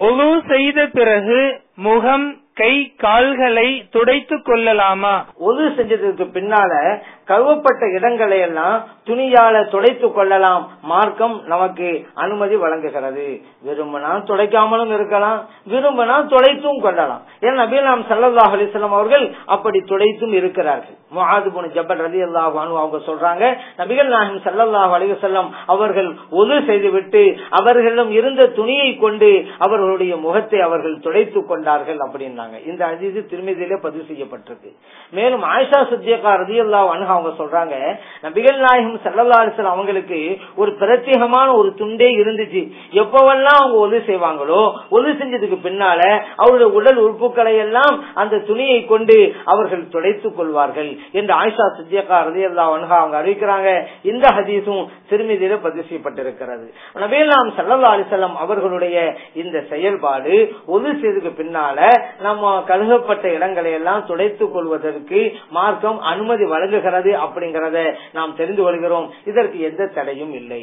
ஒழு செய்த பிறகு முகம் கை கால்களை துடைத்துக் கொள்ளலாமா? ஒது செஞ்சதுக்கு பின்னால கழுவப்பட்ட இடங்களை எல்லாம் துணியால துடைத்து கொள்ளலாம் மார்க்கம் நமக்கு அனுமதி வழங்குகிறது. விரும்பினா துடைக்காமலும் இருக்கலாம் விரும்பினா துடைத்தும் கொள்ளலாம். ஏன்னா நபீலாம் நாம் அலிஸ்லாம் அவர்கள் அப்படி துடைத்தும் இருக்கிறார்கள். முஹாதுபுன் ஜபல் ரதி அல்லாஹ் அவங்க சொல்றாங்க நபிகள் நாயகம் சல்லல்லாஹு அலைஹி செல்லம் அவர்கள் ஒது செய்துவிட்டு அவர்களிடம் இருந்த துணியை கொண்டு அவர்களுடைய முகத்தை அவர்கள் துடைத்துக் கொண்டார்கள் அப்படின்னாங்க. இந்த அஜிது திருமதியிலே பதிவு செய்யப்பட்டிருக்கு. மேலும் ஆயிஷா சுத்தியக்கா ரதி அல்லாஹ் அவங்க சொல்றாங்க நபிகள் நாயகம் சல்லல்லா அவங்களுக்கு ஒரு பிரத்யேகமான ஒரு துண்டே இருந்துச்சு. எப்பவெல்லாம் அவங்க ஒது செய்வாங்களோ ஒது செஞ்சதுக்கு பின்னால அவருடைய உடல் உறுப்புகளை எல்லாம் அந்த துணியை கொண்டு அவர்கள் துடைத்துக் கொள்வார்கள். என்று ஆயிஷா சித்தியக்கா ரதியல்லா அவங்க அறிவிக்கிறாங்க. இந்த ஹதீஸும் திருமதியில பதிவு செய்யப்பட்டிருக்கிறது. நபீல் நாம் சல்லல்லா அலிசல்லாம் அவர்களுடைய இந்த செயல்பாடு ஒது செய்ததுக்கு பின்னால நம்ம கழுகப்பட்ட இடங்களை எல்லாம் துடைத்துக் கொள்வதற்கு மார்க்கம் அனுமதி வழங்குகிறது அப்படிங்கறத நாம் தெரிந்து கொள்கிறோம். இதற்கு எந்த தடையும் இல்லை.